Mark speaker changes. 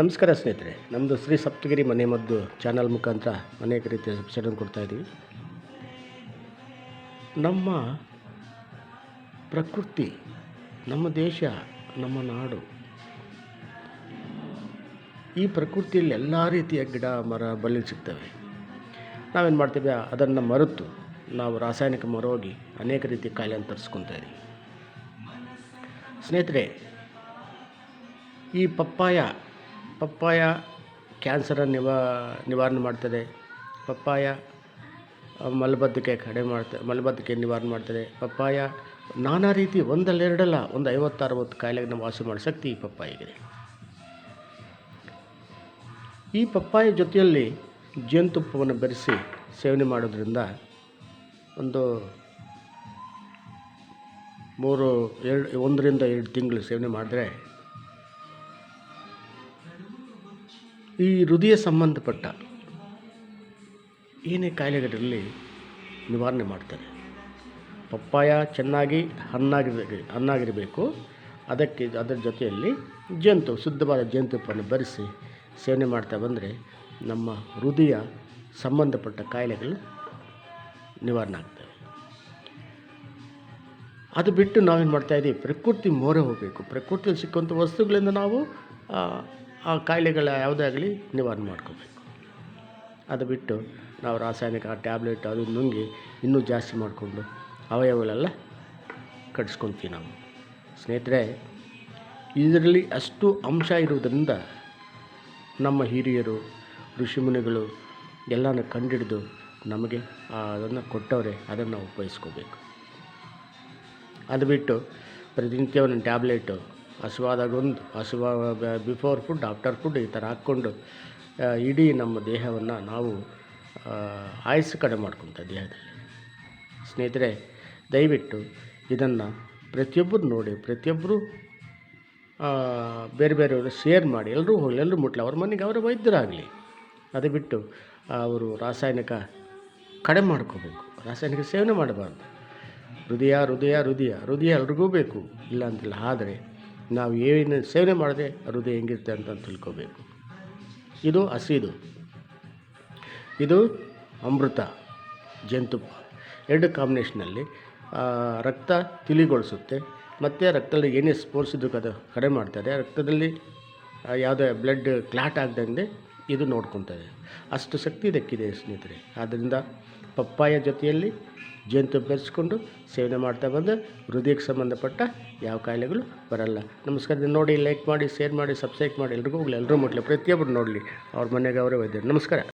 Speaker 1: ನಮಸ್ಕಾರ ಸ್ನೇಹಿತರೆ ನಮ್ಮದು ಶ್ರೀ ಸಪ್ತಗಿರಿ ಮನೆ ಮದ್ದು ಚಾನಲ್ ಮುಖಾಂತರ ಅನೇಕ ರೀತಿಯ ಎಪಿಸೋಡನ್ನು ಕೊಡ್ತಾ ಇದ್ದೀವಿ. ನಮ್ಮ ಪ್ರಕೃತಿ, ನಮ್ಮ ದೇಶ, ನಮ್ಮ ನಾಡು, ಈ ಪ್ರಕೃತಿಯಲ್ಲಿ ಎಲ್ಲ ರೀತಿಯ ಗಿಡ, ಮರ, ಬಳ್ಳಿ ಸಿಗ್ತವೆ. ನಾವೇನು ಮಾಡ್ತೀವಿ? ಅದನ್ನು ಮರೆತು ನಾವು ರಾಸಾಯನಿಕ ಮರೋಗಿ ಅನೇಕ ರೀತಿಯ ಕಾಯಿಲೆಯನ್ನು ತರಿಸ್ಕೊತಾ ಇದ್ದೀವಿ ಸ್ನೇಹಿತರೆ, ಈ ಪಪ್ಪಾಯ ಪಪ್ಪಾಯ ಕ್ಯಾನ್ಸರನ್ನು ನಿವಾ, ನಿವಾರಣೆ ಮಾಡ್ತದೆ. ಪಪ್ಪಾಯ ಮಲಬದ್ಧಕೆ ಕಡಿಮೆ ಮಾಡ್ತದೆ ಮಲಬದ್ಧಕೆ ನಿವಾರಣೆ ಮಾಡ್ತದೆ. ಪಪ್ಪಾಯ ನಾನಾ ರೀತಿ ಒಂದಲ್ಲ ಎರಡಲ್ಲ ಒಂದು ಐವತ್ತು ಅರವತ್ತು ಕಾಯಿಲೆಗಳನ್ನ ವಾಸಿ ಮಾಡೋ ಶಕ್ತಿ ಈ ಪಪ್ಪಾಯಿಗಿದೆ ಈ ಪಪ್ಪಾಯ ಜೊತೆಯಲ್ಲಿ ಜೇನುತುಪ್ಪವನ್ನು ಬೆರೆಸಿ ಸೇವನೆ ಮಾಡೋದ್ರಿಂದ ಒಂದು ಮೂರು, ಎರಡು, ಒಂದರಿಂದ ಎರಡು ತಿಂಗಳು ಸೇವನೆ ಮಾಡಿದ್ರೆ ಈ ಹೃದಯ ಸಂಬಂಧಪಟ್ಟ ಏನೇ ಕಾಯಿಲೆಗಳಿರಲಿ ನಿವಾರಣೆ ಮಾಡ್ತಾರೆ. ಪಪ್ಪಾಯ ಚೆನ್ನಾಗಿ ಹಣ್ಣಾಗಿರಬೇಕು ಹಣ್ಣಾಗಿರಬೇಕು. ಅದಕ್ಕೆ ಅದರ ಜೊತೆಯಲ್ಲಿ ಜೇನುತುಪ್ಪ, ಶುದ್ಧವಾದ ಜೇನುತುಪ್ಪವನ್ನು ಬರೆಸಿ ಸೇವನೆ ಮಾಡ್ತಾ ಬಂದರೆ ನಮ್ಮ ಹೃದಯ ಸಂಬಂಧಪಟ್ಟ ಕಾಯಿಲೆಗಳು ನಿವಾರಣೆ ಆಗ್ತವೆ. ಅದು ಬಿಟ್ಟು ನಾವೇನು ಮಾಡ್ತಾಯಿದ್ದೀವಿ ಪ್ರಕೃತಿ ಮೊರೆ ಹೋಗಬೇಕು. ಪ್ರಕೃತಿಯಲ್ಲಿ ಸಿಕ್ಕುವಂಥ ವಸ್ತುಗಳಿಂದ ನಾವು ಆ, ಕಾಯಿಲೆಗಳ ಯಾವುದೇ ಆಗಲಿ ನಿವಾರಣೆ ಮಾಡ್ಕೋಬೇಕು. ಅದು ಬಿಟ್ಟು ನಾವು ರಾಸಾಯನಿಕ ಟ್ಯಾಬ್ಲೆಟ್ ಅದು ನುಂಗಿ ಇನ್ನೂ ಜಾಸ್ತಿ ಮಾಡಿಕೊಂಡು ಅವಯವಗಳೆಲ್ಲ ಕಟ್ಸ್ಕೊತೀವಿ ನಾವು. ಸ್ನೇಹಿತರೆ ಇದರಲ್ಲಿ ಅಷ್ಟು ಅಂಶ ಇರುವುದರಿಂದ ನಮ್ಮ ಹಿರಿಯರು ಋಷಿಮುನಿಗಳು ಎಲ್ಲನೂ ಕಂಡಿಡಿದು ನಮಗೆ ಅದನ್ನು ಕೊಟ್ಟವರೆ ಅದನ್ನು ಉಪಯೋಗಿಸ್ಕೋಬೇಕು. ಅದು ಬಿಟ್ಟು ಪ್ರತಿನಿತ್ಯ ಒಂದು ಟ್ಯಾಬ್ಲೆಟು ಹಸುವಾದಾಗ ಒಂದು ಹಸುವ ಬಿಫೋರ್ ಫುಡ್, ಆಫ್ಟರ್ ಫುಡ್ ಈ ಥರ ಹಾಕ್ಕೊಂಡು ಇಡೀ ನಮ್ಮ ದೇಹವನ್ನು ನಾವು ಆಯಸ್ಸು ಕಡೆ ಮಾಡ್ಕೊತ ದೇಹದಲ್ಲಿ ಸ್ನೇಹಿತರೆ, ದಯವಿಟ್ಟು ಇದನ್ನು ಪ್ರತಿಯೊಬ್ಬರು ನೋಡಿ, ಪ್ರತಿಯೊಬ್ಬರು ಬೇರೆ ಬೇರೆಯವರು ಶೇರ್ ಮಾಡಿ ಎಲ್ಲರೂ ಹೋಗಲಿ ಎಲ್ಲರೂ ಮುಟ್ಲಿ, ಅವ್ರ ಮನೆಗೆ ಅವರ ವೈದ್ಯರಾಗಲಿ. ಅದು ಬಿಟ್ಟು ಅವರು ರಾಸಾಯನಿಕ ಕಡಿಮೆ ಮಾಡ್ಕೋಬೇಕು, ರಾಸಾಯನಿಕ ಸೇವನೆ ಮಾಡಬಾರ್ದು. ಹೃದಯ ಹೃದಯ ಹೃದಯ ಹೃದಯ ಎಲ್ರಿಗೂ ಬೇಕು, ಇಲ್ಲ ಅಂತಿಲ್ಲ ಆದರೆ ನಾವು ಏನು ಸೇವನೆ ಮಾಡಿದ್ರೆ ಹೃದಯ ಹೆಂಗಿರುತ್ತೆ ಅಂತ ತಿಳ್ಕೋಬೇಕು. ಇದು ಹಸಿದು. ಇದು ಅಮೃತ, ಜೇನುತುಪ್ಪ. ಎರಡು ಕಾಂಬಿನೇಷನಲ್ಲಿ ರಕ್ತ ತಿಳಿಗೊಳಿಸುತ್ತೆ. ಮತ್ತು ರಕ್ತದಲ್ಲಿ ಏನೇ ಸ್ಪೋರ್ಟ್ಸ್ ಇದ್ದು ಅದು ಕಡಿಮೆ ಮಾಡ್ತದೆ ರಕ್ತದಲ್ಲಿ ಯಾವುದೇ ಬ್ಲಡ್ ಕ್ಲಾಟ್ ಆಗದಂಗೆ ಇದು ನೋಡ್ಕೊತದೆ ಅಷ್ಟು ಶಕ್ತಿ ಇದಕ್ಕಿದೆ ಸ್ನೇಹಿತರೆ. ಆದ್ದರಿಂದ ಪಪ್ಪಾಯ ಜೊತೆಯಲ್ಲಿ ಜೇನುತುಪ್ಪ ಬೆರೆಸ್ಕೊಂಡು ಸೇವನೆ ಮಾಡ್ತಾ ಬಂದರೆ ಹೃದಯಕ್ಕೆ ಸಂಬಂಧಪಟ್ಟ ಯಾವ ಕಾಯಿಲೆಗಳು ಬರಲ್ಲ. ನಮಸ್ಕಾರ ನೋಡಿ ಲೈಕ್ ಮಾಡಿ ಶೇರ್ ಮಾಡಿ ಸಬ್ಸ್ಕ್ರೈಬ್ ಮಾಡಿ. ಎಲ್ರಿಗೂ ಹೋಗಲಿ. ಎಲ್ಲರೂ ಮುಟ್ಲಿ ಪ್ರತಿಯೊಬ್ಬರು ನೋಡಲಿ. ಅವ್ರ ಮನೆಗೆ ಅವರೇ ವೈದ್ಯರು ನಮಸ್ಕಾರ.